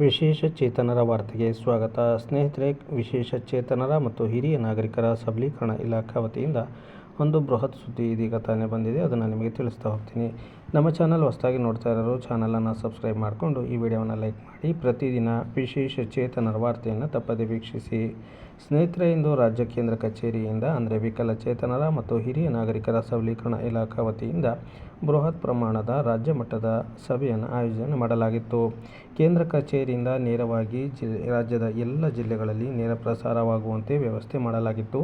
ವಿಶೇಷ ಚೇತನರ ವಾರ್ತೆಗೆ ಸ್ವಾಗತ. ಸ್ನೇಹಿತರೆ ವಿಶೇಷ ಚೇತನರ ಮತ್ತು ಹಿರಿಯ ನಾಗರಿಕರ ಸಬಲೀಕರಣ ಇಲಾಖಾ ವತಿಯಿಂದ ಒಂದು ಬೃಹತ್ ಸುದ್ದಿ ಇದೀಗ ತಾನೇ ಬಂದಿದೆ, ಅದನ್ನು ನಿಮಗೆ ತಿಳಿಸ್ತಾ ಹೋಗ್ತೀನಿ. ನಮ್ಮ ಚಾನಲ್ ಹೊಸದಾಗಿ ನೋಡ್ತಾ ಇರೋರು ಚಾನಲನ್ನು ಸಬ್ಸ್ಕ್ರೈಬ್ ಮಾಡಿಕೊಂಡು ಈ ವಿಡಿಯೋವನ್ನು ಲೈಕ್ ಮಾಡಿ, ಪ್ರತಿದಿನ ವಿಶೇಷ ಚೇತನರ ವಾರ್ತೆಯನ್ನು ತಪ್ಪದೆ ವೀಕ್ಷಿಸಿ. ಸ್ನೇಹಿತರೆ, ಇಂದು ರಾಜ್ಯ ಕೇಂದ್ರ ಕಚೇರಿಯಿಂದ ಅಂದರೆ ವಿಕಲಚೇತನರ ಮತ್ತು ಹಿರಿಯ ನಾಗರಿಕರ ಸಬಲೀಕರಣ ಇಲಾಖಾ ವತಿಯಿಂದ ಬೃಹತ್ ಪ್ರಮಾಣದ ರಾಜ್ಯ ಮಟ್ಟದ ಸಭೆಯನ್ನು ಆಯೋಜನೆ ಮಾಡಲಾಗಿತ್ತು. ಕೇಂದ್ರ ಕಚೇರಿಯಿಂದ ನೇರವಾಗಿ ಜಿ ರಾಜ್ಯದ ಎಲ್ಲ ಜಿಲ್ಲೆಗಳಲ್ಲಿ ನೇರ ಪ್ರಸಾರವಾಗುವಂತೆ ವ್ಯವಸ್ಥೆ ಮಾಡಲಾಗಿತ್ತು.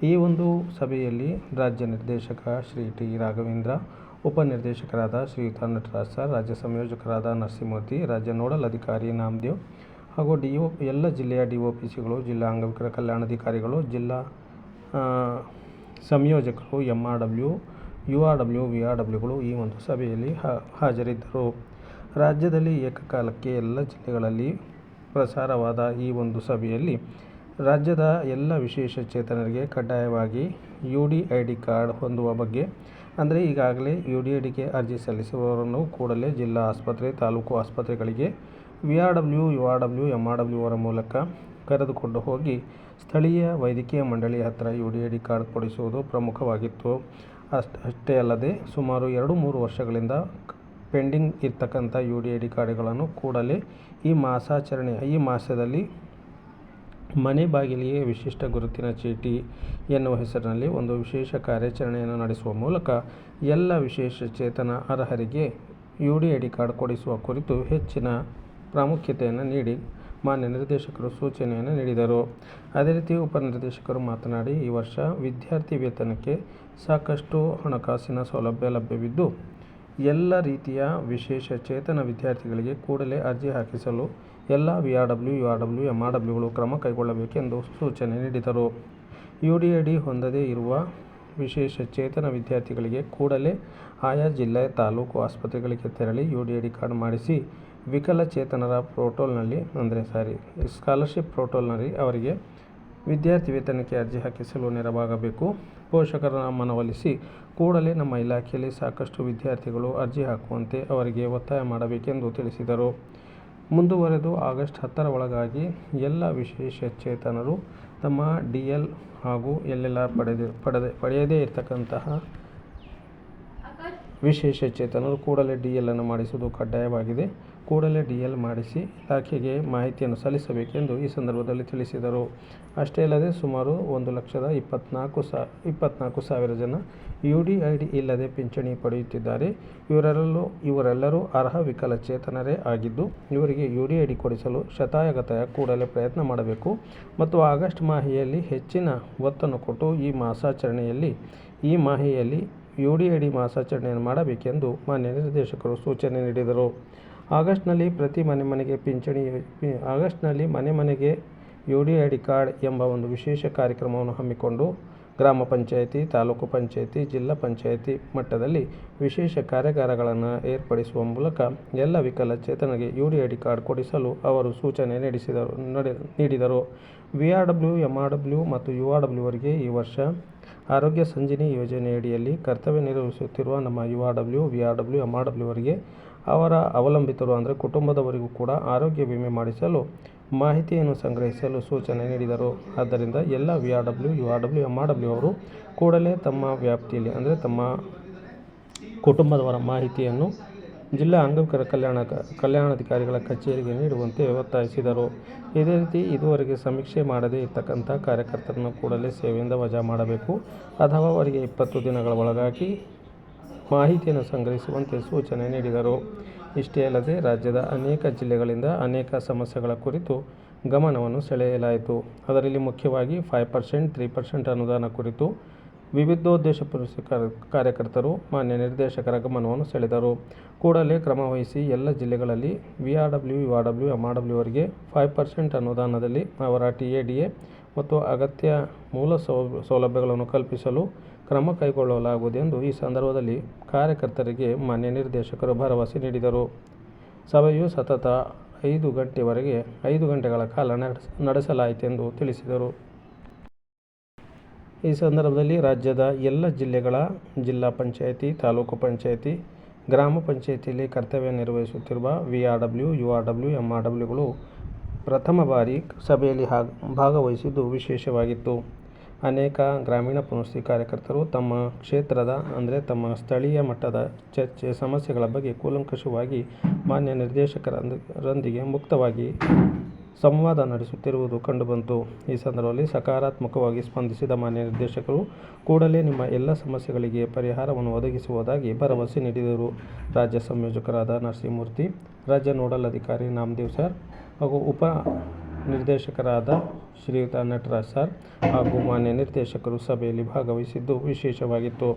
ಈ ಒಂದು ಸಭೆಯಲ್ಲಿ ರಾಜ್ಯ ನಿರ್ದೇಶಕ ಶ್ರೀ ಟಿ ರಾಘವೇಂದ್ರ ಉಪನಿರ್ದೇಶಕರಾದ ಶ್ರೀಯುತ ನಟರಾಜ್ ಸರ್, ರಾಜ್ಯ ಸಂಯೋಜಕರಾದ ನರಸಿಂಹಮೂರ್ತಿ, ರಾಜ್ಯ ನೋಡಲ್ ಅಧಿಕಾರಿ ನಾಮದೇವ್ ಹಾಗೂ ಡಿ ಎಲ್ಲ ಜಿಲ್ಲೆಯ ಡಿ ಒ ಪಿ ಸಿಗಳು ಜಿಲ್ಲಾ ಅಂಗವಿಕಲ ಕಲ್ಯಾಣಾಧಿಕಾರಿಗಳು, ಜಿಲ್ಲಾ ಸಂಯೋಜಕರು M R W U R W V R ಡಬ್ಲ್ಯೂಗಳು ಈ ಒಂದು ಸಭೆಯಲ್ಲಿ ಹಾಜರಿದ್ದರು. ರಾಜ್ಯದಲ್ಲಿ ಏಕಕಾಲಕ್ಕೆ ಎಲ್ಲ ಜಿಲ್ಲೆಗಳಲ್ಲಿ ಪ್ರಸಾರವಾದ ಈ ಒಂದು ಸಭೆಯಲ್ಲಿ ರಾಜ್ಯದ ಎಲ್ಲ ವಿಶೇಷ ಚೇತನರಿಗೆ ಕಡ್ಡಾಯವಾಗಿ U D I D card ಹೊಂದುವ ಬಗ್ಗೆ, ಅಂದರೆ ಈಗಾಗಲೇ ಯು ಡಿ ಐ ಡಿಗೆ ಅರ್ಜಿ ಸಲ್ಲಿಸುವವರನ್ನು ಕೂಡಲೇ ಜಿಲ್ಲಾ ಆಸ್ಪತ್ರೆ, ತಾಲೂಕು ಆಸ್ಪತ್ರೆಗಳಿಗೆ V R W, U R W M R W ಅವರ ಮೂಲಕ ಕರೆದುಕೊಂಡು ಹೋಗಿ ಸ್ಥಳೀಯ ವೈದ್ಯಕೀಯ ಮಂಡಳಿ ಹತ್ತಿರ U D I D card ಕೊಡಿಸುವುದು ಪ್ರಮುಖವಾಗಿತ್ತು. ಅಷ್ಟು, ಅಷ್ಟೇ ಅಲ್ಲದೆ ಸುಮಾರು ಎರಡು ಮೂರು ವರ್ಷಗಳಿಂದ ಪೆಂಡಿಂಗ್ ಇರ್ತಕ್ಕಂಥ ಯು ಡಿ ಐ ಡಿ ಕಾರ್ಡ್ಗಳನ್ನು ಕೂಡಲೇ ಈ ಮಾಸಾಚರಣೆ, ಈ ಮಾಸದಲ್ಲಿ ಮನೆ ಬಾಗಿಲಿಗೆ ವಿಶಿಷ್ಟ ಗುರುತಿನ ಚೀಟಿ ಎನ್ನುವ ಹೆಸರಿನಲ್ಲಿ ಒಂದು ವಿಶೇಷ ಕಾರ್ಯಾಚರಣೆಯನ್ನು ನಡೆಸುವ ಮೂಲಕ ಎಲ್ಲ ವಿಶೇಷ ಚೇತನ ಅರ್ಹರಿಗೆ U D I D card ಕೊಡಿಸುವ ಕುರಿತು ಹೆಚ್ಚಿನ ಪ್ರಾಮುಖ್ಯತೆಯನ್ನು ನೀಡಿ ಮಾನ್ಯ ನಿರ್ದೇಶಕರು ಸೂಚನೆಯನ್ನು ನೀಡಿದರು. ಅದೇ ರೀತಿ ಉಪನಿರ್ದೇಶಕರು ಮಾತನಾಡಿ, ಈ ವರ್ಷ ವಿದ್ಯಾರ್ಥಿ ವೇತನಕ್ಕೆ ಸಾಕಷ್ಟು ಹಣಕಾಸಿನ ಸೌಲಭ್ಯ ಲಭ್ಯವಿದ್ದು, ಎಲ್ಲ ರೀತಿಯ ವಿಶೇಷ ಚೇತನ ವಿದ್ಯಾರ್ಥಿಗಳಿಗೆ ಕೂಡಲೇ ಅರ್ಜಿ ಹಾಕಿಸಲು ಎಲ್ಲ V R W U R W, M R ಡಬ್ಲ್ಯೂಗಳು ಕ್ರಮ ಕೈಗೊಳ್ಳಬೇಕೆಂದು ಸೂಚನೆ ನೀಡಿದರು. ಯು ಡಿ ಐ ಡಿ ಹೊಂದದೇ ಇರುವ ವಿಶೇಷ ಚೇತನ ವಿದ್ಯಾರ್ಥಿಗಳಿಗೆ ಕೂಡಲೇ ಆಯಾ ಜಿಲ್ಲೆ, ತಾಲೂಕು ಆಸ್ಪತ್ರೆಗಳಿಗೆ ತೆರಳಿ U D I D card ಮಾಡಿಸಿ ವಿಕಲಚೇತನರ ಪೋರ್ಟಲ್ನಲ್ಲಿ, ಅಂದರೆ ಸಾರಿ, ಸ್ಕಾಲರ್ಶಿಪ್ ಪೋರ್ಟಲ್ನಲ್ಲಿ ಅವರಿಗೆ ವಿದ್ಯಾರ್ಥಿ ವೇತನಕ್ಕೆ ಅರ್ಜಿ ಹಾಕಿಸಲು ನೆರವಾಗಬೇಕು. ಪೋಷಕರ ಮನವೊಲಿಸಿ ಕೂಡಲೇ ನಮ್ಮ ಇಲಾಖೆಯಲ್ಲಿ ಸಾಕಷ್ಟು ವಿದ್ಯಾರ್ಥಿಗಳು ಅರ್ಜಿ ಹಾಕುವಂತೆ ಅವರಿಗೆ ಒತ್ತಾಯ ಮಾಡಬೇಕೆಂದು ತಿಳಿಸಿದರು. ಮುಂದುವರೆದು ಆಗಸ್ಟ್ ಹತ್ತರ ಒಳಗಾಗಿ ಎಲ್ಲ ವಿಶೇಷ ಚೇತನರು ತಮ್ಮ ಡಿ ಎಲ್ ಹಾಗೂ ಎಲ್ ಎಲ್ ಪಡೆದ ಪಡೆಯದೇ ಇರತಕ್ಕಂತಹ ವಿಶೇಷ ಚೇತನರು ಕೂಡಲೇ ಡಿ ಎಲ್ ಅನ್ನು ಮಾಡಿಸುವುದು ಕಡ್ಡಾಯವಾಗಿದೆ. ಕೂಡಲೇ ಡಿ ಎಲ್ ಮಾಡಿಸಿ ಇಲಾಖೆಗೆ ಮಾಹಿತಿಯನ್ನು ಸಲ್ಲಿಸಬೇಕೆಂದು ಈ ಸಂದರ್ಭದಲ್ಲಿ ತಿಳಿಸಿದರು. ಅಷ್ಟೇ ಅಲ್ಲದೆ ಸುಮಾರು ಒಂದು ಲಕ್ಷದ ಇಪ್ಪತ್ನಾಲ್ಕು ಸಾ, ಇಪ್ಪತ್ನಾಲ್ಕು ಸಾವಿರ ಜನ ಯು ಡಿ ಐ ಡಿ ಇಲ್ಲದೆ ಪಿಂಚಣಿ ಪಡೆಯುತ್ತಿದ್ದಾರೆ. ಇವರೆಲ್ಲರೂ ಇವರೆಲ್ಲರೂ ಅರ್ಹ ವಿಕಲಚೇತನರೇ ಆಗಿದ್ದು, ಇವರಿಗೆ ಯು ಡಿ ಐ ಡಿ ಕೊಡಿಸಲು ಶತಾಯಗತಾಯ ಕೂಡಲೇ ಪ್ರಯತ್ನ ಮಾಡಬೇಕು. ಮತ್ತು ಆಗಸ್ಟ್ ಮಾಹೆಯಲ್ಲಿ ಹೆಚ್ಚಿನ ಒತ್ತನ್ನು ಕೊಟ್ಟು ಈ ಮಾಸಾಚರಣೆಯಲ್ಲಿ, ಈ ಮಾಹೆಯಲ್ಲಿ ಯು ಡಿ ಐ ಡಿ ಮಾಸಾಚರಣೆಯನ್ನು ಮಾಡಬೇಕೆಂದು ಮಾನ್ಯ ನಿರ್ದೇಶಕರು ಸೂಚನೆ ನೀಡಿದರು. ಆಗಸ್ಟ್ನಲ್ಲಿ ಪ್ರತಿ ಮನೆ ಮನೆಗೆ ಪಿಂಚಣಿ ಆಗಸ್ಟ್ನಲ್ಲಿ ಮನೆ ಮನೆಗೆ U D I D card ಎಂಬ ಒಂದು ವಿಶೇಷ ಕಾರ್ಯಕ್ರಮವನ್ನು ಹಮ್ಮಿಕೊಂಡು ಗ್ರಾಮ ಪಂಚಾಯಿತಿ, ತಾಲೂಕು ಪಂಚಾಯಿತಿ, ಜಿಲ್ಲಾ ಪಂಚಾಯಿತಿ ಮಟ್ಟದಲ್ಲಿ ವಿಶೇಷ ಕಾರ್ಯಾಗಾರಗಳನ್ನು ಏರ್ಪಡಿಸುವ ಮೂಲಕ ಎಲ್ಲ ವಿಕಲಚೇತನರಿಗೆ U D I D card ಕೊಡಿಸಲು ಅವರು ಸೂಚನೆ ನಡೆಸಿದರು, ನಡೆ, ನೀಡಿದರು. V R W M R W ಮತ್ತು ಯು ಆರ್ ಡಬ್ಲ್ಯೂ ಅವರಿಗೆ ಈ ವರ್ಷ ಆರೋಗ್ಯ ಸಂಜಿನಿ ಯೋಜನೆಯಡಿಯಲ್ಲಿ ಕರ್ತವ್ಯ ನಿರ್ವಹಿಸುತ್ತಿರುವ ನಮ್ಮ U R W V R W M R W ಅವರಿಗೆ ಅವರ ಅವಲಂಬಿತರು ಅಂದರೆ ಕುಟುಂಬದವರಿಗೂ ಕೂಡ ಆರೋಗ್ಯ ವಿಮೆ ಮಾಡಿಸಲು ಮಾಹಿತಿಯನ್ನು ಸಂಗ್ರಹಿಸಲು ಸೂಚನೆ ನೀಡಿದರು. ಆದ್ದರಿಂದ ಎಲ್ಲ V R W U R W M R W ಅವರು ಕೂಡಲೇ ತಮ್ಮ ವ್ಯಾಪ್ತಿಯಲ್ಲಿ, ಅಂದರೆ ತಮ್ಮ ಕುಟುಂಬದವರ ಮಾಹಿತಿಯನ್ನು ಜಿಲ್ಲಾ ಅಂಗವಿಕಲ ಕಲ್ಯಾಣ ಕಲ್ಯಾಣಾಧಿಕಾರಿಗಳ ಕಚೇರಿಗೆ ನೀಡುವಂತೆ ಒತ್ತಾಯಿಸಿದರು. ಇದೇ ರೀತಿ ಇದುವರೆಗೆ ಸಮೀಕ್ಷೆ ಮಾಡದೇ ಇರ್ತಕ್ಕಂಥ ಕಾರ್ಯಕರ್ತರನ್ನು ಕೂಡಲೇ ಸೇವೆಯಿಂದ ವಜಾ ಮಾಡಬೇಕು. ಅಥವಾ ಅವರಿಗೆ ಇಪ್ಪತ್ತು ದಿನಗಳ ಒಳಗಾಗಿ ಮಾಹಿತಿಯನ್ನು ಸಂಗ್ರಹಿಸುವಂತೆ ಸೂಚನೆ ನೀಡಿದರು. ಇಷ್ಟೇ ಅಲ್ಲದೆ ರಾಜ್ಯದ ಅನೇಕ ಜಿಲ್ಲೆಗಳಿಂದ ಅನೇಕ ಸಮಸ್ಯೆಗಳ ಕುರಿತು ಗಮನವನ್ನು ಸೆಳೆಯಲಾಯಿತು. ಅದರಲ್ಲಿ ಮುಖ್ಯವಾಗಿ ಫೈವ್ ಪರ್ಸೆಂಟ್, ತ್ರೀ ಪರ್ಸೆಂಟ್ ಅನುದಾನ ಕುರಿತು ವಿವಿಧೋದ್ದೇಶ ಪುರಸ್ಕಾರ ಕಾರ್ಯಕರ್ತರು ಮಾನ್ಯ ನಿರ್ದೇಶಕರ ಗಮನವನ್ನು ಸೆಳೆದರು. ಕೂಡಲೇ ಕ್ರಮವಹಿಸಿ ಎಲ್ಲ ಜಿಲ್ಲೆಗಳಲ್ಲಿ V R W, U R W M R W ಅವರಿಗೆ ಫೈವ್ ಪರ್ಸೆಂಟ್ ಅನುದಾನದಲ್ಲಿ ಅವರ ಟಿ ಎ ಡಿ ಎ ಮತ್ತು ಅಗತ್ಯ ಮೂಲ ಸೌಲಭ್ಯಗಳನ್ನು ಕಲ್ಪಿಸಲು ಕ್ರಮ ಕೈಗೊಳ್ಳಲಾಗುವುದೆಂದು ಈ ಸಂದರ್ಭದಲ್ಲಿ ಕಾರ್ಯಕರ್ತರಿಗೆ ಮಾನ್ಯ ನಿರ್ದೇಶಕರು ಭರವಸೆ ನೀಡಿದರು. ಸಭೆಯು ಸತತ ಐದು ಗಂಟೆವರೆಗೆ ಐದು ಗಂಟೆಗಳ ಕಾಲ ನಡೆಸ ನಡೆಸಲಾಯಿತೆಂದು ತಿಳಿಸಿದರು. ಈ ಸಂದರ್ಭದಲ್ಲಿ ರಾಜ್ಯದ ಎಲ್ಲ ಜಿಲ್ಲೆಗಳ ಜಿಲ್ಲಾ ಪಂಚಾಯಿತಿ, ತಾಲೂಕು ಪಂಚಾಯಿತಿ, ಗ್ರಾಮ ಪಂಚಾಯಿತಿಯಲ್ಲಿ ಕರ್ತವ್ಯ ನಿರ್ವಹಿಸುತ್ತಿರುವ V R W, U R W M R ಡಬ್ಲ್ಯೂಗಳು ಪ್ರಥಮ ಬಾರಿ ಸಭೆಯಲ್ಲಿ ಭಾಗವಹಿಸಿದ್ದು ವಿಶೇಷವಾಗಿತ್ತು. ಅನೇಕ ಗ್ರಾಮೀಣ ಪುನರ್ವಸತಿ ಕಾರ್ಯಕರ್ತರು ತಮ್ಮ ಕ್ಷೇತ್ರದ, ಅಂದರೆ ತಮ್ಮ ಸ್ಥಳೀಯ ಮಟ್ಟದ ಚರ್ಚೆ, ಸಮಸ್ಯೆಗಳ ಬಗ್ಗೆ ಕೂಲಂಕಷವಾಗಿ ಮಾನ್ಯ ನಿರ್ದೇಶಕರೊಂದಿಗೆ ಮುಕ್ತವಾಗಿ ಸಂವಾದ ನಡೆಸುತ್ತಿರುವುದು ಕಂಡುಬಂತು. ಈ ಸಂದರ್ಭದಲ್ಲಿ ಸಕಾರಾತ್ಮಕವಾಗಿ ಸ್ಪಂದಿಸಿದ ಮಾನ್ಯ ನಿರ್ದೇಶಕರು ಕೂಡಲೇ ನಿಮ್ಮ ಎಲ್ಲ ಸಮಸ್ಯೆಗಳಿಗೆ ಪರಿಹಾರವನ್ನು ಒದಗಿಸುವುದಾಗಿ ಭರವಸೆ ನೀಡಿದರು. ರಾಜ್ಯ ಸಂಯೋಜಕರಾದ ನರಸಿಂಹಮೂರ್ತಿ, ರಾಜ್ಯ ನೋಡಲ್ ಅಧಿಕಾರಿ ನಾಮದೇವ್ ಸರ್ ಹಾಗೂ ಉಪ ನಿರ್ದೇಶಕರಾದ ಶ್ರೀಯುತ ನಟರಾಜ್ ಸರ್ ಹಾಗೂ ಮಾನ್ಯ ನಿರ್ದೇಶಕರು ಸಭೆಯಲ್ಲಿ ಭಾಗವಹಿಸಿದ್ದು ವಿಶೇಷವಾಗಿತ್ತು.